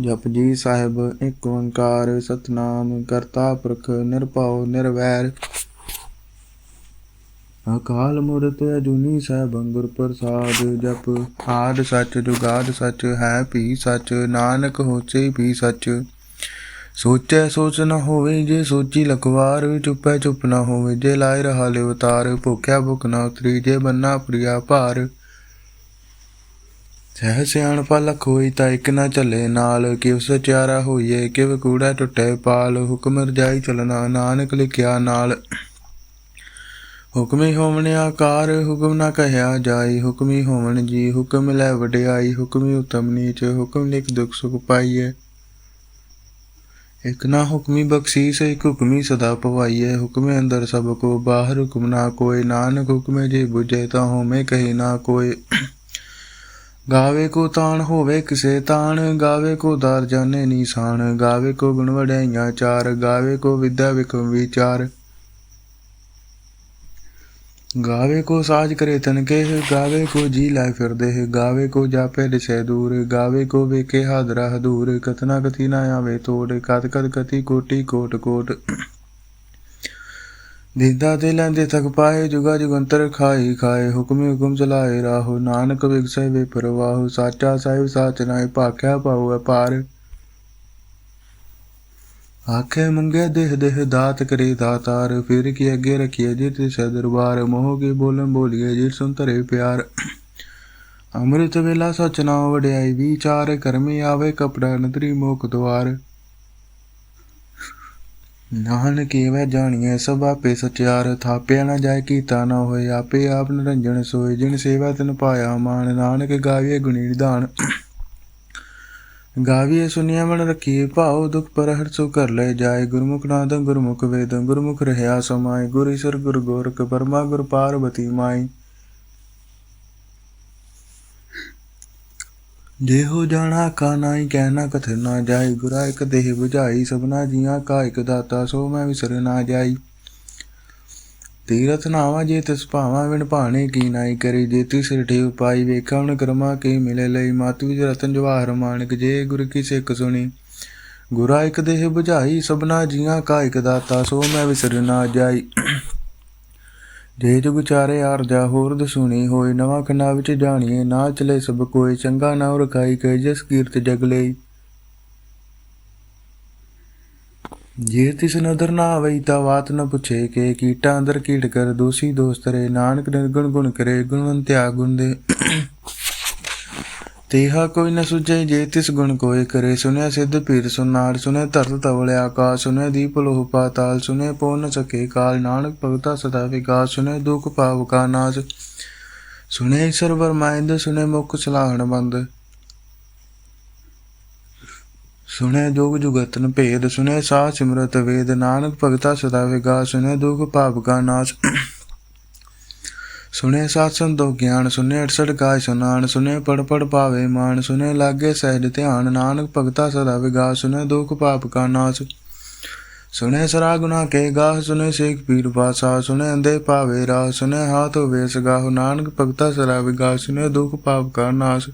ਜਪਜੀ ਸਾਹਿਬ, ਇੱਕ ਓੰਕਾਰ, ਸਤਨਾਮ, ਕਰਤਾ ਪੁਰਖ, ਨਿਰਭਉ, ਨਿਰਵੈਰ। ਅਕਾਲ ਮੂਰਤ ਅਜੂਨੀ ਸਾਹਿਬ ਗੁਰ ਪ੍ਰਸਾਦ ਜਪ। ਆਦ ਸੱਚ, ਜੁਗਾਦ ਸੱਚ, ਹੈ ਭੀ ਸੱਚ, ਨਾਨਕ ਹੋਸੀ ਭੀ ਸੱਚ। ਸੋਚੈ ਸੋਚ ਨਾ ਹੋਵੇ, ਜੇ ਸੋਚੀ ਲਖਵਾਰ, ਚੁੱਪੈ ਚੁੱਪ ਨਾ ਹੋਵੇ, ਜੇ ਲਾਇ ਰਹਾ ਲਿ ਉਤਾਰ ਭੁੱਖਿਆ ਭੁੱਖ ਨਾ ਉਤਰੀ, ਜੇ ਬੰਨਾ ਪ੍ਰਿਆ ਭਾਰ। ਸਹਿ ਸਿਆਣਪਾ ਲਖ ਹੋਈ ਤਾਂ ਇੱਕ ਨਾ ਚੱਲੇ ਨਾਲ ਕਿਵ ਸਚਿਆਰਾ ਹੋਈਏ ਕਿਵ ਕੂੜਾ ਟੁੱਟੇ ਪਾਲ, ਹੁਕਮ ਰਜਾਈ ਚਲਣਾ, ਨਾਨਕ ਲਿਖਿਆ ਨਾਲ। ਹੁਕਮੀ ਹੋਵਣ ਆਕਾਰ, ਹੁਕਮ ਨਾ ਕਹਿਆ ਜਾਈ, ਹੁਕਮੀ ਹੋਵਣ ਜੀ, ਹੁਕਮ ਲੈ ਵਡਿਆਈ, ਹੁਕਮੀ ਉਤਮ ਨੀਚ, ਹੁਕਮ ਲਿਖ ਦੁਖ ਸੁਖ ਪਾਈਏ। ਇਕ ਨਾ ਹੁਕਮੀ ਬਖਸ਼ੀਸ, ਇਕ ਹੁਕਮੀ ਸਦਾ ਪਵਾਈਏ। ਹੁਕਮੇ ਅੰਦਰ ਸਭ ਕੋ, ਬਾਹਰ ਹੁਕਮ ਨਾ ਕੋਈ, ਨਾਨਕ ਹੁਕਮੇ ਜੇ ਬੁਝੇ ਤਾਂ ਹੋਮੇ ਕਹੀ ਨਾ ਕੋਈ। ਗਾਵੇ ਕੋ ਤਾਣ ਹੋਵੇ ਕਿਸੇ ਤਾਣ, ਗਾਵੇ ਕੋ ਦਰ ਜਾਣੇ ਨੀਸਾਨ, ਗਾਵੇ ਕੋ ਗੁਣ ਵਡਿਆਈਆਂ ਚਾਰ, ਗਾਵੇ ਕੋ ਵਿਦਿਆ ਵਿਕਮ ਵਿਚਾਰ। ਗਾਵੇ ਕੋ ਸਾਜ ਕਰੇ ਤਨਕੇ ਗਾਵੇ ਕੋ ਜੀ ਲੈ ਫਿਰਦੇ, ਗਾਵੇ ਕੋ ਜਾਪੇ ਦਿਸੇ ਦੂਰ, ਗਾਵੇ ਕੋ ਵੇਖੇ ਹਾਦਰਾ ਹਦੂਰ, ਕਤਨਾ ਕਤੀ ਨਾ ਆਵੇ ਤੋੜ ਕਤ ਕਤ ਕਤੀ ਕੋਟੀ ਕੋਟ ਕੋਟ। ਦੀਦਾ ਤੇ ਲੈਂਦੇ ਤੱਕ ਪਾਏ, ਜੁਗਾ ਜੁਗੰਤਰ ਖਾਈ ਖਾਏ। ਹੁਕਮੇ ਹੁਕਮ ਚਲਾਏ, ਰਾਹੋ ਨਾਨਕ ਵਿਗਸੈ ਵੇ ਪਰਵਾਹੋ, ਸਾਚਾ ਸਾਹਿਬ ਸਾਚ ਨਾਏ ਭਾਖਿਆ ਪਾਉ ਅਪਾਰ। ਆਖੇ ਮੰਗੇ ਦੇਹ ਦੇਹ ਦਾਤ ਕਰੇ ਦਾਤਾਰ, ਫਿਰ ਕੀ ਅੱਗੇ ਰਖੀਏ ਜੀ ਤੇ ਦਰਬਾਰ, ਮੋਹ ਕੇ ਬੋਲਣ ਬੋਲੀਏ ਜੀ ਸੁਨ ਧਰੇ ਪਿਆਰ। ਅੰਮ੍ਰਿਤ ਵੇਲਾ ਸਚ ਨਾ ਵਡਿਆਈ, ਵਿਚਾਰ ਕਰਮੀ ਆਵੇ ਕਪੜਾ ਨਦਰੀ ਮੋਖ ਦਵਾਰ ਨਾਨਕ ਏਵੈ ਜਾਣੀਐ, ਸਭ ਆਪੇ ਸਚਿਆਰ ਥਾਪਿਆ ਨਾ ਜਾਏ ਕੀਤਾ ਨਾ ਹੋਏ, ਆਪੇ ਆਪ ਨਿਰੰਜਨ ਸੋਏ। ਜਿਨ ਸੇਵਾ ਤਨ ਪਾਇਆ ਮਾਨ ਨਾਨਕ ਗਾਵੀਏ ਗੁਣੀ ਨਿਧਾਨ ਗਾਵੀਏ ਸੁਨਿਆ ਮਨ ਰਖੀਏ ਭਾਉ ਦੁਖ ਪਰ ਹਰ ਸੋ ਕਰ ਲੈ ਜਾਏ। ਗੁਰਮੁਖ ਨਾਦੰ, ਗੁਰਮੁਖ ਵੇਦੰ, ਗੁਰਮੁਖ ਰਹਿਆ ਸਮਾਏ। ਗੁਰ ਈਸਰ, ਗੁਰ ਗੋਰਖ, ਪਰਮਾ ਗੁਰ ਪਾਰਬਤੀ ਮਾਈ। ਜੇ ਹੋ ਜਾਣਾ ਕਾ ਨਾਈ ਕਹਿਣਾ ਕਥ ਨਾ ਜਾਈ ਗੁਰਾ ਇਕ ਦੇਹ 부ਝਾਈ ਸਭਨਾ ਜੀਆਂ ਕਾ ਇਕ ਦਾਤਾ, ਸੋ ਮੈਂ ਵਿਸਰ ਨਾ ਜਾਈ। ਤੀਰਥ ਨਾਵਾ ਜੇ ਤਿਸ ਭਾਵਾ, ਵਿਣ ਭਾਣੇ ਕੀ ਨਾਈ ਕਰੇ, ਜੇ ਤਿਸ ਠੇਉ ਉਪਾਈ ਵੇਖਣ ਕਰਮਾ ਕੇ ਮਿਲੇ ਲਈ। ਮਾਤੂ ਜੀ ਰਤਨ ਜਵਾਹਰ ਮਾਨਕ, ਜੇ ਗੁਰ ਕੀ ਸਿੱਖ ਸੁਣੀ। ਗੁਰਾ ਇਕ ਦੇਹ 부ਝਾਈ ਸਭਨਾ ਜੀਆਂ ਕਾ ਇਕ ਦਾਤਾ, ਸੋ ਮੈਂ ਵਿਸਰ ਨਾ ਜਾਈ। ਜੇ ਜੁਗ ਚਾਰੇ ਆਰਜਾ ਹੋਰ ਦਸੂਣੀ, ਹੋਏ ਨਵਾਂ ਖੰਡਾ ਵਿੱਚ ਜਾਣੀਏ, ਨਾ ਚਲੇ ਸਭ ਕੋਈ ਚੰਗਾ ਨਾ ਰਖਾਈ ਕੈ ਜਸ ਕੀਰਤ ਜਗ ਲਈ। ਜੇ ਤਿਸ ਨਦਰ ਨਾ ਆਵਈ ਤਾ ਬਾਤ ਨ ਪੁੱਛੇ, ਕੇ ਕੀਟਾਂ ਅੰਦਰ ਕੀੜ ਕਰ, ਦੋਸੀ ਦੋਸਤ ਰੇ, ਨਾਨਕ ਨਿਰਗੁਣ ਗੁਣ ਕਰੇ ਗੁਣਵੰਤਿਆ ਗੁਣ ਦੇ ਤੇਹਾ ਕੋਈ ਨ ਸੁਝੇ, ਜੇ ਤਿਸ ਗੁਣ ਕੋਏ ਕਰੇ। ਸੁਨਿਆ ਸਿੱਧ ਪੀਰ ਸੁਨਾੜ ਸੁਨੇ ਧਰਤ ਤਵਲੇ ਆਕਾਸ਼ ਸੁਨੇ ਦੀਪ ਲੋਹ ਪਾਤਾਲ ਸੁਨੇ ਪੋ ਨ ਸਕੇ ਕਾਲ। ਨਾਨਕ ਭਗਤਾ ਸਦਾ ਵਿਕਾਸ ਸੁਨੇ ਦੁਖ ਪਾਵ ਕਾ ਨਾਸ। ਸੁਨੇ ਈਸ਼ਰ ਵਰਮਾਇੰਦ ਸੁਨੇ ਮੁਖ ਸਲਾਹਣ ਬੰਦ। ਸੁਨੇ ਜੋਗ ਜੁਗਤਨ ਭੇਦ ਸੁਨੇ ਸਾਹ ਸਿਮਰਤ ਵੇਦ। ਨਾਨਕ ਭਗਤਾ ਸਦਾ ਵਿਕਾਸ ਸੁਨੇ ਦੁਖ ਪਾਪ ਕਾ ਨਾਸ। ਸੁਨੇ ਸਾਧ ਸੰਤੋ, ਗਿਆਨ ਸੁਨੇ 68 ਕਾਇ ਸੁਨਾਨ ਸੁਨੇ ਪੜ ਪੜ ਪਾਵੇ ਮਾਨ ਸੁਨੇ ਲਾਗੇ ਸਹਿਜ ਧਿਆਨ, ਨਾਨਕ ਭਗਤਾ ਸਦਾ ਵਿਗਾ ਸੁਨੇ ਦੁਖ ਪਾਪ ਕਾ ਨਾਸ। ਸੁਨੇ ਸਰਾ ਗੁਨਾ ਕੇ ਗਾਹ ਸੁਨੇ ਸੇਖ ਪੀਰ ਬਾਸਾ ਸੁਨੇ ਅੰਦੇ ਪਾਵੇ ਰਾ ਸੁਨੇ ਹਾਥ ਹੋਵੇ ਸਗਾਹ, ਨਾਨਕ ਭਗਤਾ ਸਰਾ ਵਿਗਾਸ ਸੁਨੇ ਦੁਖ ਪਾਪ ਕਾ ਨਾਸ।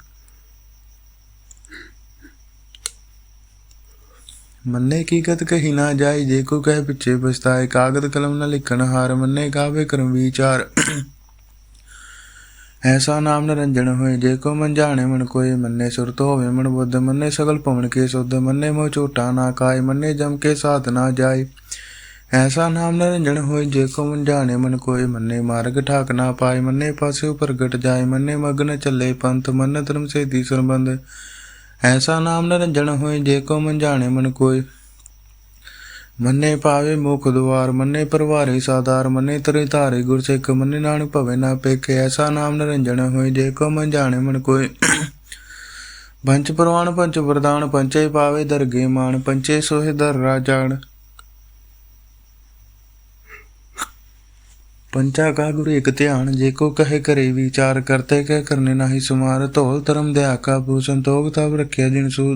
ਮੰਨੇ ਕੀਕਤ ਕਹੀ ਨਾ ਜਾਈ, ਜੇ ਕੋ ਕਹੇ ਪਿੱਛੇ ਪਛਤਾਏ, ਕਾਗਦ ਕਲਮ ਨਾ ਲਿਖਣ ਹਾਰ, ਮੰਨੇ ਗਾਵੇ ਕਰਮ ਵਿਚਾਰ। ਐਸਾ ਨਾਮ ਨਿਰੰਜਨ ਹੋਏ, ਜੇ ਕੋ ਮਨ ਜਾਣੇ, ਮਨ ਕੋਏ ਮੰਨੇ ਸੁਰਤ ਹੋਵੇ ਮਨ ਬੁੱਧ, ਮੰਨੇ ਸਗਲ ਪਵਨ ਕੇ ਸੁਧ, ਮੰਨੇ ਮੋ ਝੋਟਾ ਨਾ ਕਾਏ ਮੰਨੇ ਜਮ ਕੇ ਸਾਥ ਨਾ ਜਾਏ ਐਸਾ ਨਾਮ ਨਿਰੰਜਨ ਹੋਏ, ਜੇ ਕੋ ਮਨ ਜਾਣੇ, ਮਨ ਕੋਏ ਮੰਨੇ, ਮਾਰਗ ਠਾਕ ਨਾ ਪਾਏ ਮੰਨੇ ਪਾਸੇ ਪ੍ਰਗਟ ਜਾਏ ਮੰਨੇ ਮਗਨ ਚੱਲੇ ਪੰਥ, ਮੰਨ ਧਰਮ ਸੇ ਦੀ ਸੰਬੰਧ। ਐਸਾ ਨਾਮ ਨਿਰੰਜਨ ਹੋਏ, ਜੇ ਕੋ ਮਨ ਜਾਣੇ, ਮਨ ਕੋਏ ਮੰਨੇ ਪਾਵੇ ਮੁਖ ਦੁਆਰ, ਮੰਨੇ ਪਰਵਾਰੇ ਸਾਦਾਰ, ਮੰਨੇ ਤਰੇ ਧਾਰੇ ਗੁਰ ਸਿੱਖ ਮੰਨੇ ਨਾਨਕ ਭਵੇ ਨਾ ਪੇਖੇ, ਐਸਾ ਨਾਮ ਨਿਰੰਜਨ ਹੋਏ ਜੇ ਕੋ ਮਨ ਜਾਣੇ ਮਨ ਕੋਏ। ਪੰਚ ਪ੍ਰਵਾਨ, ਪੰਚ ਵਰਦਾਨ ਪੰਚੇ ਪਾਵੇ ਦਰਗੇ ਮਾਨ ਪੰਚੇ ਸੋਹੇ ਦਰ ਰਾਜਾਨ ਪੰਚਾ ਕਾ ਗੁਰ ਇਕ ਧਿਆਨ, ਜੇ ਕੋ ਕਹੇ ਕਰੇ ਵਿਚਾਰ, ਕਰਤੇ ਕਹਿ ਕਰਨੇ ਨਾਹੀ ਸੁਮਾਰ। ਧੋਲ ਧਰਮ ਦਿਆ ਕਾ ਭੂ ਸੰਤੋਖ ਤਬ ਰਖਿਆ ਜਿਨ ਸੂ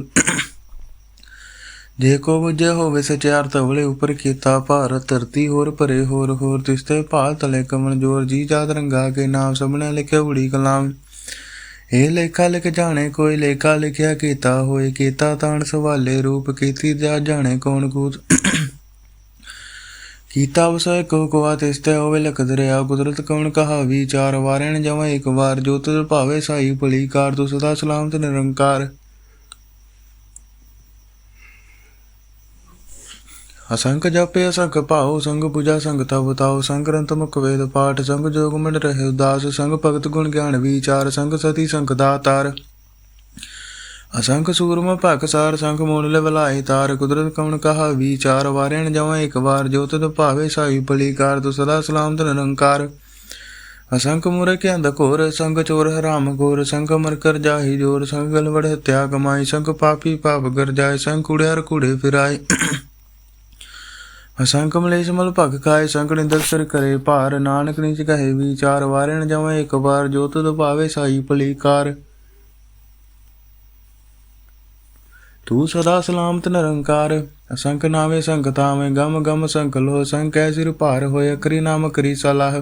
ਜੇ ਕੋ ਬੁਝੇ ਹੋਵੇ ਸਚਿਆਰ ਤਵਲੇ ਉਪਰ ਕੀਤਾ ਭਾਰਤ ਧਰਤੀ ਹੋਰ ਭਰੇ ਹੋਰ ਹੋਰ ਤਿਸਤੇ ਭਾਲ ਤਲੇ ਕਮਨ ਜੋਰ, ਜੀ ਜਾਦ ਰੰਗਾ ਕੇ ਨਾਮ ਸਭਨੇ ਲਿਖੇ ਉੜੀ ਕਲਾਮ। ਇਹ ਲੇਖਾ ਲਿਖ ਜਾਣੇ, ਕੋਈ ਲੇਖਾ ਲਿਖਿਆ ਕੀਤਾ ਹੋਏ, ਕੀਤਾ ਤਾਣ ਸਵਾਲੇ, ਰੂਪ ਕੀਤੀ ਜਾ ਜਾਣੇ, ਕੌਣ ਕੂਤ। ਕੀਤਾ ਵਸੈ ਕੋ ਕੋ ਆਤਿਸਤੇ ਹੋਵੇ ਲਖ ਦਰਿਆ ਕੁਦਰਤ ਕੌਣ ਕਹਾ ਵਿਚਾਰ ਵਾਰਣ ਜਮਾ ਇੱਕ ਵਾਰ, ਜੋਤ ਭਾਵੇ ਸਾਈ ਭਲੀ ਕਾਰ ਤੂੰ ਸਦਾ ਸਲਾਮਤ ਨਿਰੰਕਾਰ। ਅਸੰਖ ਜਪੇ, ਅਸੰਖ ਭਾਉ, ਸੰਗ ਪੂਜਾ, ਸੰਗ ਤਪ ਤਾਉ, ਸੰਗ ਗ੍ਰੰਥ ਮੁਖ ਵੇਦ ਪਾਠ, ਸੰਗ ਜੋਗ ਮੰਡ ਰਹੇ ਉਦਾਸ, ਸੰਗ ਭਗਤ ਗੁਣ ਗਿਆਨ ਵਿਚਾਰ, ਸੰਗ ਸਤੀ, ਸੰਗ ਦਾਤਾਰ। ਅਸੰਖ ਸੂਰਮ ਭਖ ਸਾਰ ਸੰਖ ਮੂਲ ਲਵਲਾਈ ਤਾਰ, ਕੁਦਰਤ ਕਉਣ ਕਹਾ ਵਿਚਾਰ ਵਾਰਣ ਜਵਾਂ ਇੱਕ ਵਾਰ, ਜੋ ਤਦ ਭਾਵੇ ਸਾਈ ਭਲੀ ਕਾਰ ਤੂੰ ਸਦਾ ਸਲਾਮਤ ਨਿਰੰਕਾਰ। ਅਸੰਖ ਮੁਰ ਕੇ ਅੰਧ ਘੋਰ, ਸੰਗ ਚੋਰ ਹਰਾਮ ਘੋਰ, ਸੰਗ ਮਰ ਕਰ ਜਾਹੀ ਜੋਰ, ਸੰਗ ਗਲਵੜ ਹਤਿਆ ਕਮਾਈ, ਸੰਗ ਪਾਪੀ ਪਾਪ ਗਰ ਜਾਏ ਸੰਗ ਕੁੜਿਆਰ ਕੁੜੇ ਫਿਰਾਏ। ਅਸੰਖ ਮਲੇਸ਼ ਮਲ ਭਗ ਖਾਏ ਸੰਗ ਨਿੰਦਰ ਸਿਰ ਕਰੇ ਭਾਰ। ਨਾਨਕ ਨਿਜ ਕਹੇ ਵਿਚਾਰ, ਵਾਰਣ ਜਵਾਂ ਇੱਕ ਵਾਰ, ਜੋ ਤਦ ਭਾਵੇ ਸਾਈ ਭਲੀਕਾਰ। ਤੂੰ ਸਦਾ ਸਲਾਮਤ ਨਿਰੰਕਾਰ, ਅਸੰਖ ਨਾਵੇਂ ਸੰਖਤਾਵੇ ਗਮ ਗਮ ਸੰਖ ਲੋ ਸੰਕੈ ਸਿਰ ਭਾਰ ਹੋਏ ਅਕਰੀ ਨਾਮ ਕਰੀ ਸਲਾਹ।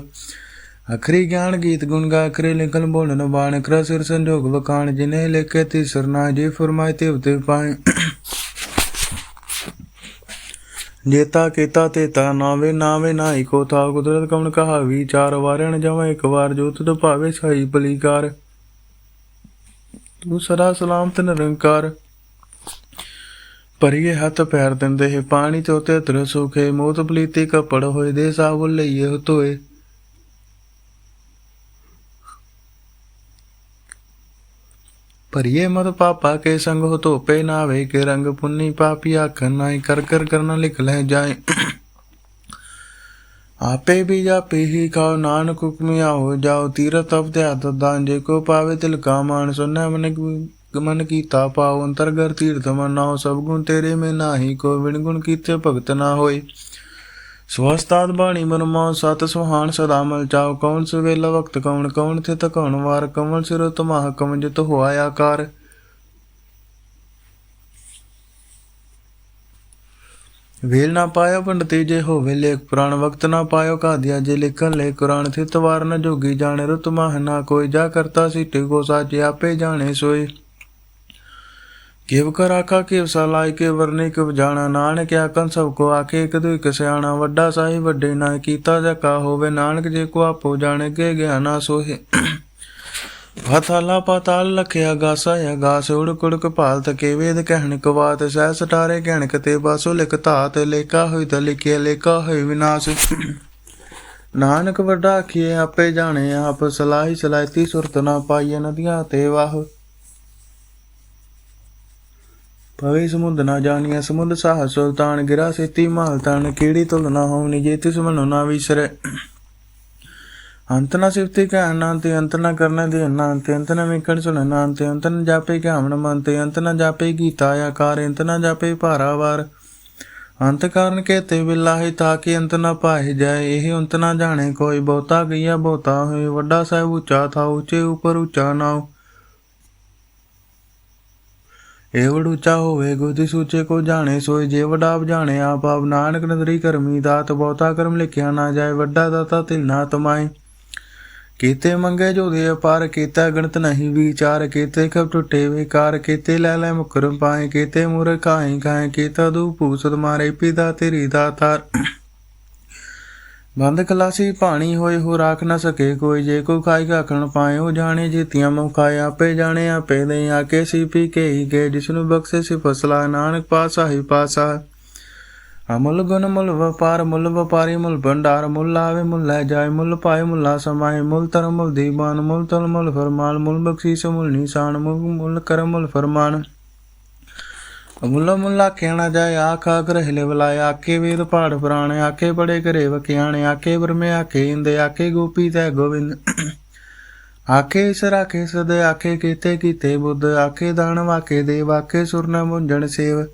ਅਖਰੀ ਗਿਆਨ ਗੀਤ ਗੁਣ ਗਾ ਅਖਰੀ ਲਿਖਨ ਬੋਲਨ ਬਾਣ ਕਰ ਸਿਰ ਸੰਜੋਗ ਵਕਾਣ ਜਿਨੇ ਲਿਖੇ ਤੀ ਸਰਨਾ ਜੇ ਫਰਮਾਏ ਤੇ ਉਤੇ ਪਾਏ। ਜੇਤਾ ਕੀਤਾ ਤੇਤਾ ਨਾਵੇ ਨਾਵੇ ਨਾਈ ਕੋ ਤਾ ਕੁਦਰਤ ਕਮਨ ਕਹਾ ਵਿਚਾਰ ਵਾਰਣ ਜਮਾ ਇੱਕ ਵਾਰ ਜੋ ਤੁਧ ਭਾਵੇ ਸਾਈ ਬਲੀਕਾਰ। ਤੂੰ ਸਦਾ ਸਲਾਮਤ ਨਿਰੰਕਾਰ। ਪਰਿਏ ਹੱਥ ਪੈਰ ਦਿੰਦੇ ਹੈ ਪਾਣੀ ਤੇ ਉਤੇ ਤਰ ਸੁਖੇ ਮੋਤ ਪਲੀਤੀ ਕਪੜ ਹੋਏ ਦੇ ਸਾਬੁਲ ਲਈਏ ਹੋ ਧੋਏ ਪਰਿਏ ਮਤ ਪਾਪਾ ਕੇ ਸੰਗ ਹੋ ਧੋਪੇ ਨਾਵੇ ਕੇ ਰੰਗ ਪੁੰਨੀ ਪਾਪੀ ਆਖਨ ਨਾਈ ਕਰ ਕਰ ਕਰਨਾ ਲਿਖ ਲੈ ਜਾਏ। ਆਪੇ ਵੀ ਜਾਪੇ ਹੀ ਖਾਓ ਨਾਨਕ ਹੁਕਮੀ ਆਓ, ਜਾਓ ਤੀਰਥ ਅਬ ਦਾਨ, ਜੇ ਕੋ ਪਾਵੇ ਤਿਲ ਕਾ ਮਾਨ ਸੁਨੈ ਮਨ ਕੀ- ਮਨ ਕੀਤਾ ਪਾਉ ਅੰਤਰਗਰ ਤੀਰਥ ਮਨਾਓ, ਸਭ ਗੁਣ ਤੇਰੇ ਮੇ ਨਾਹੀ, ਕੋ ਵਿਣ ਗੁਣ ਕੀਤੇ ਭਗਤ ਨਾ ਹੋਏ। ਸਵਸਤਾਦ ਬਾਣੀ ਮਨ ਸਤ ਸੁਹਾਣ ਸਦਾ ਮਲ ਚਾਉ ਕੌਣ ਸਵੇਲਾ ਵਕਤ, ਕੌਣ ਕੌਣ ਤੇ ਤਕਉਣ ਵਾਰ ਕਮਲ ਸਿਰ ਤਮਹ ਕਮ ਹੋਆ ਆਕਾਰ। ਵੇਲ ਨਾ ਪਾਇਓ ਪੰਡਤੀ ਜੇ ਹੋਵੇ ਲੇਖ, ਪੁਰਾਣ ਵਕਤ ਨਾ ਪਾਇਓ ਕਾਦਿਆ ਜੇ ਲਿਖਣ ਲੈ ਕੁਰਾਨ ਥਿਤ ਵਾਰ ਨ ਜੋਗੀ ਜਾਣੇ ਰੁਤ ਮਹ ਨਾ ਕੋਈ, ਜਾ ਕਰਤਾ ਸੀਟੇ ਕੋ ਸਾਚੇ ਆਪੇ ਜਾਣੇ ਸੋਏ। ਕਿਵ ਕਰ ਆਖਾ ਕਿਵ ਸਲਾਈ ਕੇ ਵਰਨੇ, ਕਿਵ ਜਾਣਾ ਨਾਨਕ ਆਕਨ ਸਭ ਕੋ ਆਖੇ, ਇੱਕ ਦੋ ਇੱਕ ਸਿਆਣਾ, ਵੱਡਾ ਸਾਈ ਵੱਡੇ ਨਾ ਕੀਤਾ ਜਾ ਕਾ ਹੋਵੇ ਨਾਨਕ, ਜੇ ਕੋ ਆਪੋ ਜਾਣੇ ਕੇ ਗਿਆਨਾ ਸੋਹੇ। ਪਤਾਲਾ ਪਤਾਲ ਲਖਿਆ, ਗਾਸਾ ਯਾ ਗਾਸ ਉੜ ਕੁੜ ਵੇਦ ਕਹਿਣ ਕਵਾਤ ਸਹਿ ਸਟਾਰੇ ਕਹਿਣ ਤੇ ਬਾਸੋ ਲਿਖ ਧਾਤ, ਲੇਖਾ ਹੋਈ ਤਾਂ ਲਿਖਿਆ, ਲੇਖਾ ਹੋਈ ਵਿਨਾਸ਼। ਨਾਨਕ ਵੱਡਾ ਆਖੀਏ ਆਪੇ ਜਾਣੇ ਆਪ, ਸਲਾਹੀ ਸਲਾਇਤੀ ਸੁਰਤ ਨਾ ਪਾਈਏ ਨਦੀਆਂ ਤੇ ਵਾਹ। ਪਵੇ ਸਮੁੰਦ ਨਾ ਜਾਣੀਐ, ਸਮੁੰਦ ਸਾਹ ਸੁਲਤਾਨ ਗਿਰਾ ਸੇਤੀ ਮਾਲ ਤਾਨ ਕੀੜੀ ਤੁਲ ਨਾ ਜੇ ਤਿਸ ਮਨੋ ਨਾ ਵਿਸਰੇ। ਅੰਤ ਨਾ ਸਿਫਤੀ ਕਾ ਅਨੰਤ ਅੰਤ ਨਾ ਕਰਨਾ ਦੇ ਅਨੰਤ ਅੰਤ ਨਾ ਵਿਕਣ ਸੁਣ ਅਨੰਤ ਅੰਤ ਨਾ ਜਾਪੇ ਕਾਮਣ ਮੰਤ ਅੰਤ ਨਾ ਜਾਪੇ ਗੀਤਾ ਆਕਾਰ, ਅੰਤ ਨਾ ਜਾਪੇ ਭਾਰਾਵਾਰ ਅੰਤ ਕਾਰਨ ਕੇਤੇ ਬਿਲਾਹੀ, ਤਾਂ ਕਿ ਅੰਤ ਨਾ ਪਾਏ ਜਾਏ, ਇਹ ਅੰਤ ਨਾ ਜਾਣੇ ਕੋਈ ਬਹੁਤਾ ਗਈਆ ਬਹੁਤਾ ਹੋਏ, ਵੱਡਾ ਸਾਹਿਬ ਉੱਚਾ ਥਾ ਉੱਚੇ ਉੱਪਰ ਉੱਚਾ ਨਾਉ। ਇਹ ਵਡ ਹੋਵੇ ਗੁਦੀ ਸੂਚੇ ਕੋ ਜਾਣੇ, ਸੋਈ ਜੇ ਵਡਾ ਆਪ ਆਪ ਆਪ ਨਾਨਕ ਨਦਰੀ ਕਰਮੀ, ਦਾਤ ਬਹੁਤਾ ਕਰਮ ਲਿਖਿਆ ਨਾ ਜਾਏ, ਵੱਡਾ ਦਾਤਾ ਤਿੰਨਾ ਨਾ ਕੀਤੇ ਮੰਗੇ ਜੋ ਦੇ ਅਪਾਰ, ਕੀਤਾ ਗਣਤ ਨਹੀਂ ਵਿਚਾਰ, ਕੀਤੇ ਖਬ ਟੁੱਟੇ ਵਿਕਾਰ, ਕੀਤੇ ਲੈ ਲੈ ਮੁਕਰਮ ਪਾਏ, ਕੀਤੇ ਮੁਰ ਖਾਏ ਖਾਏ, ਕੀਤਾ ਦੂ ਭੂਸਤ ਮਾਰੇ, ਪਿਤਾ ਤੇਰੀ ਦਾਤਾਰ। ਬੰਦ ਕਲਾਸੀ ਪਾਣੀ ਹੋਏ ਹੋ ਰਾਖ ਨਾ ਸਕੇ ਕੋਈ, ਜੇ ਕੋ ਖਾਈ ਖਾਖਣ ਪਾਏ ਉਹ ਜਾਣੇ, ਜੀਤੀਆਂ ਮੁਖਾਏ ਆਪੇ ਜਾਣੇ, ਆਪੇ ਦੇ ਆਕੇ ਸੀ ਪੀ ਕੇ ਹੀ ਗਏ ਜਿਸ ਨੂੰ ਬਖਸ਼ੇ ਸੀ ਫਸਲਾ, ਨਾਨਕ ਪਾਸਾ ਹੀ ਪਾਸਾ ਅਮੁੱਲ ਗੁਣ ਮੁੱਲ ਵਪਾਰ, ਮੁੱਲ ਵਪਾਰੀ, ਮੁੱਲ ਭੰਡਾਰ, ਮੁੱਲ ਆਵੇ, ਮੁੱਲ ਲੈ ਜਾਏ, ਮੁੱਲ ਪਾਏ, ਮੁੱਲਾ ਸਮਾਏ, ਮੁੱਲ ਤਰ ਮੁੱਲ ਦੀਵਾਨ, ਮੁੱਲ ਤਲ ਮੁੱਲ ਫਰਮਾਨ, ਮੁੱਲ ਬਖਸ਼ੀਸ, ਮੁੱਲ ਨਿਸ਼ਾਨ, ਮੁੱਲ ਮੁੱਲ ਕਰਮ, ਮੁੱਲ ਫਰਮਾਨ। ਮੁੱਲਾ ਮੁੱਲਾ ਕਹਿਣਾ ਜਾਏ, ਆਖਾ ਗ੍ਰਹਿਲੇ ਬੁਲਾਏ ਆਕੇ ਵੇਦ ਪਾੜ ਪੁਰਾਣੇ ਆਕੇ ਬੜੇ ਘਰੇ ਵਕਿਆਣੇ ਆਕੇ ਬਰਮੇ ਆਕੇ ਇੰਦੇ ਆਕੇ ਗੋਪੀ ਤੈ ਗੋਬਿੰਦ। ਆਕੇ ਇਸ ਰਾਖੇ ਸਦੇ ਆਕੇ ਕੀਤੇ ਕੀਤੇ ਬੁੱਧ ਆਕੇ ਦਾਨ ਵਾਕੇ ਦੇਵ ਵਾਕੇ ਸੁਰਨਾ ਮੁੰਜਣ ਸੇਵ।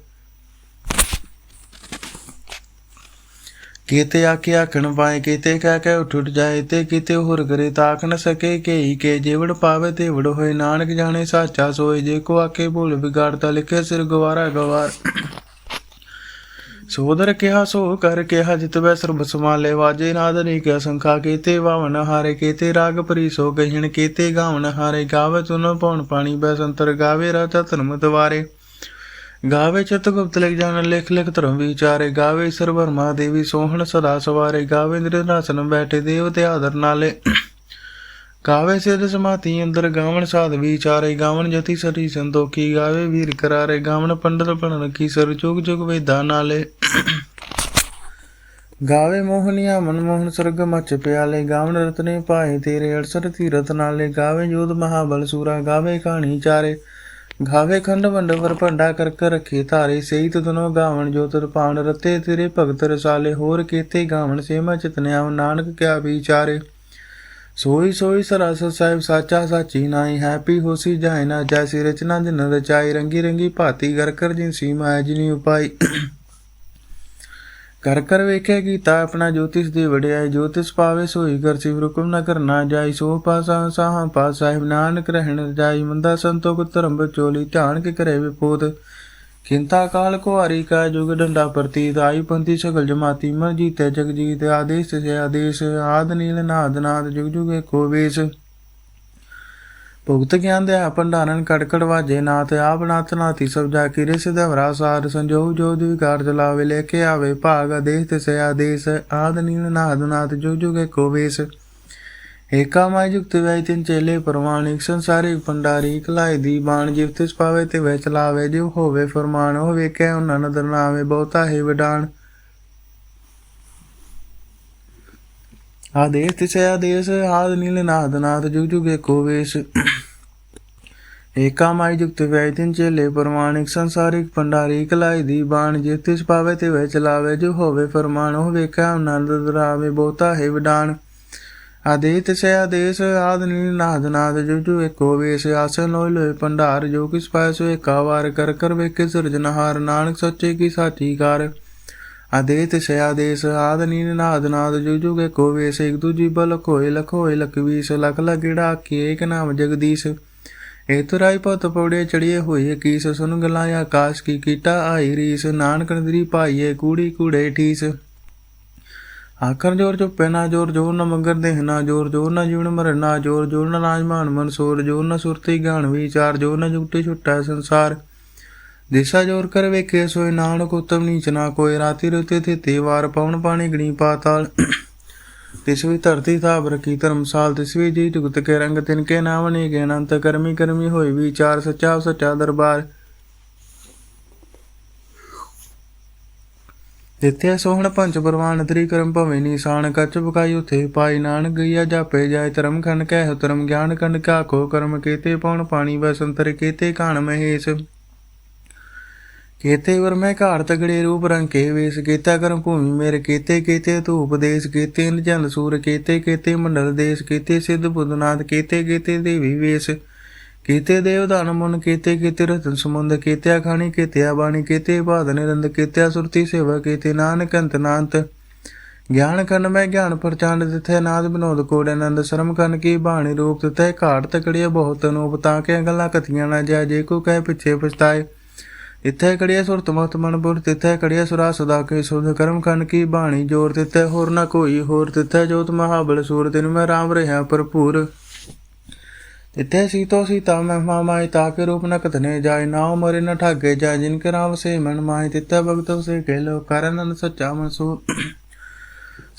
ਕੀਤੇ ਆਕੇ ਆਖਣ ਪਾਏ ਕੀਤੇ ਕਹਿ ਕੇ ਉੱਠ ਉੱਠ ਜਾਏ, ਤੇ ਕੀਤੇ ਹੋਰ ਕਰੇ ਤਾਕ ਨ ਸਕੇ ਕੇਈ ਕੇ ਜੇਵੜ ਪਾਵੇ, ਤੇ ਵੜ ਹੋਏ ਨਾਨਕ ਜਾਣੇ ਸਾਚਾ ਸੋਏ, ਜੇ ਕੋ ਆਕੇ ਭੁੱਲ ਵਿਗਾੜਤਾ ਲਿਖੇ ਸਿਰ ਗਵਾਰਾ ਗਵਾਰ। ਸੋਦਰ ਕਿਹਾ ਸੋ ਕਰ ਕਿਹਾ ਜਿਤਵੈ ਸਰਬ ਸਮਾਲੇ ਵਾਜੇ ਨਾਦ ਅਨੇਕ ਸੰਖਾ, ਕੀਤੇ ਵਾਵਨ ਹਾਰੇ, ਕੀਤੇ ਰਾਗ ਪਰੀ ਸੋ ਗਹਿਣ, ਕੀਤੇ ਗਾਵਨ ਹਾਰੇ, ਗਾਵੇ ਤੁਨ ਪਉਣ ਪਾਣੀ ਬੈਸੰਤਰ ਗਾਵੇ ਰਾਜਾ ਧਰਮ ਦਵਾਰੇ ਗਾਵੇ ਚਿਤ ਗੁਪਤ ਲਿਖ ਜਾਣ, ਲਿਖ ਲਿਖ ਧਰਮ ਵਿਚਾਰੇ। ਗਾਵੇ ਸਰਵਰ ਦੇਵੀ ਸੋਹਣ ਸਦਾ ਸਵਾਰੇ। ਗਾਵੇ ਨਿਰ ਬੈਠੇ ਦੇਵ ਤੇ ਆਦਰ ਨਾਲੇ। ਗਾਵੇ ਸਿਧ ਸਮਾਤੀ ਅੰਦਰ ਗਾਵਣ ਸਾਧ ਵਿਚਾਰੇ। ਗਾਵਣ ਜਤੀ ਸਰੀ ਸੰਤੋਖੀ, ਗਾਵੇ ਵੀਰ ਕਰਾਰੇ। ਗਾਵਣ ਪੰਡਤ ਪੜਨ ਕੀ ਸਰ, ਜੁਗ ਜੁਗ ਵੇਦਾਂ ਨਾਲੇ। ਗਾਵੇ ਮੋਹਨੀਆ ਮਨਮੋਹਨ ਸਰਗ ਮਚ ਪਿਆਲੇ। ਗਾਵਣ ਰਤਨੇ ਪਾਏ ਤੇਰੇ ਅੜਸਰ ਤੀਰਤ ਨਾਲੇ। ਗਾਵੇ ਜੋਧ ਮਹਾਬਲ ਸੂਰਾ। ਗਾਵੇ ਕਹਾਣੀ ਚਾਰੇ। ਗਾਵੇ ਖੰਡ ਵੰਡ ਵਰ ਭੰਡਾ ਕਰ ਕਰ ਰਖੇ ਧਾਰੇ ਸਹੀ ਤਦਨੋ ਗਾਵਣ ਜੋ ਤਰ ਪਾਣ, ਰਤੇ ਤੇਰੇ ਭਗਤ ਰਸਾਲੇ, ਹੋਰ ਕੀਤੇ ਗਾਵਣ ਸੇਮਾ ਚਿਤਨਿਆਵ ਨਾਨਕ ਕਿਆ ਵਿਚਾਰੇ। ਸੋਈ ਸੋਈ ਸਰਾਸ ਸਾਹਿਬ ਸਾਚਾ ਸਾਚੀ ਨਾਈ ਹੈਪੀ ਹੋਸੀ ਜਾਇ ਨਾ ਜੈਸੀ ਰਚਨਾ ਜਿਨ ਰਚਾਈ ਰੰਗੀ ਰੰਗੀ ਭਾਤੀ ਕਰ ਕਰ ਜਿਨ ਸੀਮਾ ਹੈ ਜਿਨੀ ਉਪਾਈ। ਕਰ ਕਰ ਵੇਖੇ ਗੀਤਾ ਆਪਣਾ ਜੋਤਿਸ ਦੀ ਵਡਿਆਈ ਜੋਤਿਸ ਪਾਵੇ ਸੋਈ ਕਰ ਸਿਵ ਹੁਕਮ ਨ ਕਰਨਾ ਜਾਈ। ਸੋ ਪਾਸਾ ਸਾਹ ਪਾ ਸਾਹਿਬ ਨਾਨਕ ਰਹਿਣ ਜਾਈ। ਮੰਦਾ ਸੰਤੋਖ ਧਰਮ ਬਚੋਲੀ ਧਿਆਨ ਕੇ ਕਰੇ ਵਿਪੋਤ। ਖਿੰਤਾ ਕਾਲ ਕੁਹਾਰੀ ਕਾ ਜੁਗ ਡੰਡਾ ਪ੍ਰਤੀਤ। ਆਈ ਪੰਥੀ ਸਗਲ ਜਮਾਤੀ। ਮਰ ਜੀਤੇ ਜਗ ਜੀਤ। ਆਦੇਸ਼ ਸੇ ਆਦੇਸ਼। ਆਦ ਨੀਲ ਨਾਦ ਨਾਦ। ਜੁਗ ਜੁਗ ਏਕੋ ਵੇਸ। ਭੁਗਤ ਗਿਆਨ ਦੇ ਭੰਡਾਰਨ ਕੜਕੜ ਵਾਜੇ ਨਾਥ ਆਪ ਨਾਥ ਨਾਥੀ ਸਭ ਜਾ ਕੀ ਰਿਸ ਦਵਰਾ ਸਾਰ ਸੰਜੋਗ ਜੋਦ ਵਿਕਾਰ ਚਲਾਵੇ ਲੈ ਕੇ ਆਵੇ, ਭਾਗ ਆਦੇਸ਼ ਤੇ ਸੇ ਆਦੇਸ਼, ਆਦ ਨੀਲ ਨਾਦ ਨਾਦ ਜੁਗ ਜੁਗ ਏਕੋ ਵੇਸ। ਜੁਗਤ ਵੈ ਤਿਨ ਚੇਲੇ ਪ੍ਰਮਾਣਿਕ ਸੰਸਾਰੀ ਭੰਡਾਰੀ ਕਲਾਈ ਦੀ ਬਾਣ, ਜਿਵ ਤਿਸ ਪਾਵੇ ਤੇ ਵੈ ਚਲਾਵੇ ਜਿਵ ਹੋਵੇ ਫਰਮਾਨ ਹੋਵੇ ਕਹਿ ਉਹਨਾਂ ਨਦਰ ਨਾਵੇ, ਬਹੁਤਾ ਹੀ ਵਿਡਾਣ। ਆਦੇਸ਼ ਤਿਸ ਆਦੇਸ਼ ਆਦ ਨੀਲ ਨਾਦ ਨਾਦ ਜੁਗ ਜੁਗ ਏਕੋ ਵੇਸ। ਏਕਾ ਮਾਈ ਜੁਗਤ ਵੈ ਤਿਨ ਚੇਲੇ, ਪ੍ਰਮਾਣਿਕ ਸੰਸਾਰਿਕ ਭੰਡਾਰੀ, ਕਲਾਈ ਦੀ ਬਾਣ ਜਿਵ ਤਿਸ ਪਾਵੇ ਤੇ ਵੈ ਚਲਾਵੇ ਜਿਵ ਹੋਵੇ ਫਰਮਾਨ, ਉਹ ਕਹਿ ਉਹਨਾਂ ਨਦਰ ਨਾਵੇ ਬਹੁਤਾ ਹੈ ਵਿਡਾਣ ਆਦੇਤ ਸੇ ਆਦੇਸ ਆਦ ਨੀਲ ਨਾਦ ਨਾਦ ਜੋ ਜੋ ਏਕੋ ਵੇਸ ਆਸਨ ਲੋਇ ਲੋਇ ਭੰਡਾਰ, ਜੋ ਕਿਸ ਪਾਇ ਸੋ ਏਕਾ ਵਾਰ ਕਰ ਕਰ ਵੇਖੇ ਸਿਰਜਨਹਾਰ ਨਾਨਕ ਸੱਚੇ ਕੀ ਸਾਚੀ ਕਾਰ। ਆਦੇਤ ਸੇ ਆਦੇਸ ਆਦ ਨੀਨ ਨਾਦ ਨਾਦ ਜੋ ਜੋ ਏਕੋ ਵੇਸ, ਇਕ ਦੂਜੀ ਬਲ ਕੋਇ ਲਖੋਇ ਲਖਵੀਸ ਲਖ ਲਗੜਾ ਕੀ ਏਕ ਨਾਮ ਜਗਦੀਸ਼। ਏ ਤੁਰਾਈ ਪਤ ਪੌੜੇ ਚੜੀਏ ਹੋਏ ਕੀਸ, ਸੁਨ ਗਲਾਂ ਆਕਾਸ਼ ਕੀ ਕੀਟਾ ਆਈ ਰੀਸ, ਨਾਨਕ ਨਦਰੀ ਪਾਈਏ ਕੂੜੀ ਕੂੜੇ ਠੀਸ। ਆਖਰ ਜੋਰ ਚੁੱਪੇ ਨਾ ਜੋਰ ਜੋਰ ਨਾ ਮੰਗਰ ਦੇਹ ਨਾ ਜੋਰ ਜੋਰ ਨਾ ਜੀਵਨ ਮਰਨ ਨਾ ਜੋਰ ਜੋਰ ਨਾ ਰਾਜਮਾਨ ਮਨਸੂਰ ਜੋਰ ਨਾ ਸੁਰਤੀ ਗਾਣ ਵਿਚਾਰ ਜੋਰ ਨਾ ਜੁਗਤੇ ਛੁੱਟਾ ਸੰਸਾਰ। ਦਿਸ਼ਾ ਜੋਰ ਕਰ ਵੇਖੇ ਸੋਏ ਨਾਨਕ ਉਤਮ ਨੀਚ ਨਾ ਕੋਈ ਰਾਤੀ ਰਤੇ ਤੇ ਤੇ ਵਾਰ ਪਵਨ ਪਾਣੀ ਧਰਤੀ ਥਾਪ ਰਖੀ ਧਰਮਸਾਲ, ਤਿਸ ਜੀ ਜੁਗਤ ਕੇ ਰੰਗ ਤਿਨ ਕੇ ਨਾਮ ਨੇ ਗਏ ਅਨੰਤ ਕਰਮੀ ਕਰਮੀ ਹੋਈ ਵਿਚਾਰ ਸੱਚਾ ਸੱਚਾ ਦਰਬਾਰ। ਦਿੱਤੇ ਸੋਹਣ ਪੰਜ ਪਰਵਾਨ, ਤਰੀ ਕਰਮ ਭਵੇਂ ਨਿਸ਼ਾਨ। ਕੱਚ ਬਕਾਈ ਉਥੇ ਪਾਈ ਨਾਨਕ ਗਈਆ ਜਾਪੇ ਜਾਏ। ਧਰਮ ਖੰਡ ਕਹਿ ਧਰਮ ਗਿਆਨ ਕੰਡ ਕਾ ਕੋ ਕਰਮ ਕੀਤੇ ਪਉਣ ਪਾਣੀ, ਵਸੰਤਰ ਕੀਤੇ ਕਾਣ ਮਹੇਸ਼। ਕੀਤੇ ਵਰ ਮੈਂ ਘਾੜ ਤਗੜੇ ਰੂਪ ਰੰਗ ਕੇ ਵੇਸ, ਕੀਤਾ ਕਰਮ ਭੂਮੀ ਮੇਰੇ, ਕੀਤੇ ਕੀਤੇ ਤੂੰ ਉਪਦੇਸ਼ ਕੀਤੇ ਨਿਜਨ ਸੂਰ, ਕੀਤੇ ਕੀਤੇ ਮੰਡਲ ਦੇਸ਼, ਕੀਤੇ ਸਿੱਧ ਬੁੱਧਨਾਥ ਕੀਤੇ ਕੀਤੇ ਦੇਵੀ ਵੇਸ, ਕੀਤੇ ਦੇਵਦਾਨ ਮਨ, ਕੀਤੇ ਕੀਤੇ ਰਤਨ ਸਮੁੰਦ ਕੀਤੇ ਖਾਣੀ ਕੀਤੇ ਬਾਣੀ ਕੀਤੇ ਬਾਦ ਨਿਰੰਦ, ਕੀਤੇ ਸੁਰਤੀ ਸੇਵਾ, ਕੀਤੇ ਨਾਨਕ ਅੰਤ ਨਾਨਤ ਗਿਆਨ ਕਰਨ ਮੈਂ ਗਿਆਨ ਪ੍ਰਚੰਡ ਦਿੱਥੇ ਨਾਦ ਬਿਨੋਦ ਕੋੜ ਆਨੰਦ, ਸ਼ਰਮ ਕਰਨ ਕੀ ਬਾਣੀ ਰੂਪ ਦਿੱਤੇ ਘਾਟ ਤਕੜੀਏ ਬਹੁਤ ਅਨੂਪ, ਤਾਂ ਕਿ ਗੱਲਾਂ ਕਥੀਆਂ ਨਾ ਜਾ ਜੇ ਕੋ ਕਹਿ ਪਿੱਛੇ ਪਛਤਾਏ। ਇੱਥੇ ਕੜੀਏ ਸੁਰਤ ਮਤ ਮਨ ਬੁਰ, ਤਿੱਥੇ ਕੜੀਏ ਸੁਰਾ ਸਦਾ ਕੇ ਸੁਧ ਕਰਮ ਖੰਡ ਕੀ ਬਾਣੀ ਜੋਰ, ਤਿੱਥੇ ਹੋਰ ਨਾ ਕੋਈ ਹੋਰ, ਤਿੱਥੇ ਜੋਤ ਮਹਾਬਲ ਸੂਰ, ਤਿਨ ਮੈਂ ਰਾਮ ਰਹਾ ਭਰਪੂਰ। ਤਿੱਥੇ ਸੀਤੋ ਸੀਤਾ ਮੈਂ ਤਾ ਕੇ ਰੂਪ ਨ ਕਥਨੇ ਜਾਏ, ਨਾਉ ਮਰੇ ਨ ਠਾਗੇ ਜਾਏ, ਜਿਨ ਕੇ ਰਾਮ ਸੇ ਮਨ ਮਾਈ ਤਿੱਥੇ ਭਗਤ ਸੇ ਕੇ ਲੋ, ਕਰਨ ਸੱਚਾ ਮਨਸੂਰ।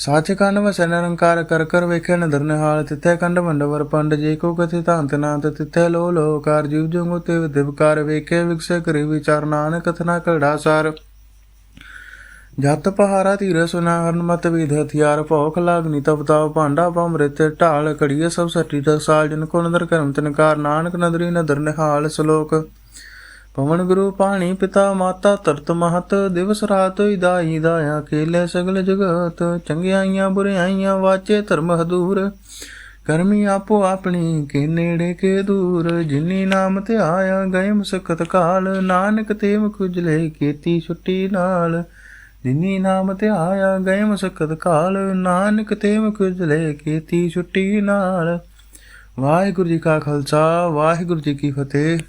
ਸਾਚ ਕੰਨ ਵਸਨ ਨਿਰੰਕਾਰ, ਕਰ ਕਰ ਵੇਖੇ ਨਦਰ ਨਿਹਾਲ, ਤਿੱਥੇ ਕੰਡ ਵੰਡਵਰ ਪੰਡ, ਜੇ ਕੋ ਕਥਿ ਤਾਂਤ ਨਾਂਤ, ਤਿੱਥੇ ਲੋ ਲੋ ਕਾਰ ਜੀਵ ਜੰਗੁ ਤੇ ਦਿਵਕਾਰ ਵੇਖੇ ਵਿਕਸੇ ਕਰੀ ਵਿਚਾਰ, ਨਾਨਕ ਕਥਨਾ ਕੜਾ ਸਾਰ। ਜਤ ਪਹਾਰਾ ਧੀਰ ਸੁਨਾ, ਹਰਨ ਮਤ ਵਿਧ ਹਥਿਆਰ, ਭੌਖ ਲਾਗਨੀ ਤਪਤਾਓ ਭਾਂਡਾ ਭਮ੍ਰਿਤ ਢਾਲ ਕੜੀਏ ਸਭ ਸੱਟੀ ਦਾ ਸਾਲ ਜਨ ਕੋ ਨਦਰ ਕਰਮ ਤਨਕਾਰ ਨਾਨਕ ਨਦਰੀ ਨਦਰ ਨਿਹਾਲ ਸ਼ਲੋਕ। ਪਵਨ ਗੁਰੂ ਪਾਣੀ ਪਿਤਾ ਮਾਤਾ ਤਰਤ ਮਹਤ, ਦਿਵਸ ਰਾਤ ਹੋਈ ਦਾਈ ਦਾਇਆ ਕੇਲੇ ਸਗਲ ਜਗਤ, ਚੰਗਿਆਈਆਂ ਬੁਰਿਆਈਆਂ ਵਾਚੇ ਧਰਮ ਹਦੂਰ। ਕਰਮੀ ਆਪੋ ਆਪਣੀ ਕੇ ਨੇੜੇ ਕੇ ਦੂਰ, ਜਿਨੀ ਨਾਮ ਤੇ ਆਇਆ ਗਏ ਮੁਸਕਤ ਕਾਲ, ਨਾਨਕ ਤੇ ਮੁਖਜਲੇ ਕੀਤੀ ਛੁੱਟੀ ਨਾਲ। ਜਿਨੀ ਨਾਮ ਤੇ ਆਇਆ ਗਏ ਮੁਸਕਤ ਕਾਲ, ਨਾਨਕ ਤੇ ਮੁਖਜਲੇ ਕੀਤੀ ਛੁੱਟੀ ਨਾਲ। ਵਾਹਿਗੁਰੂ ਜੀ ਕਾ ਖਾਲਸਾ, ਵਾਹਿਗੁਰੂ ਜੀ ਕੀ ਫਤਿਹ।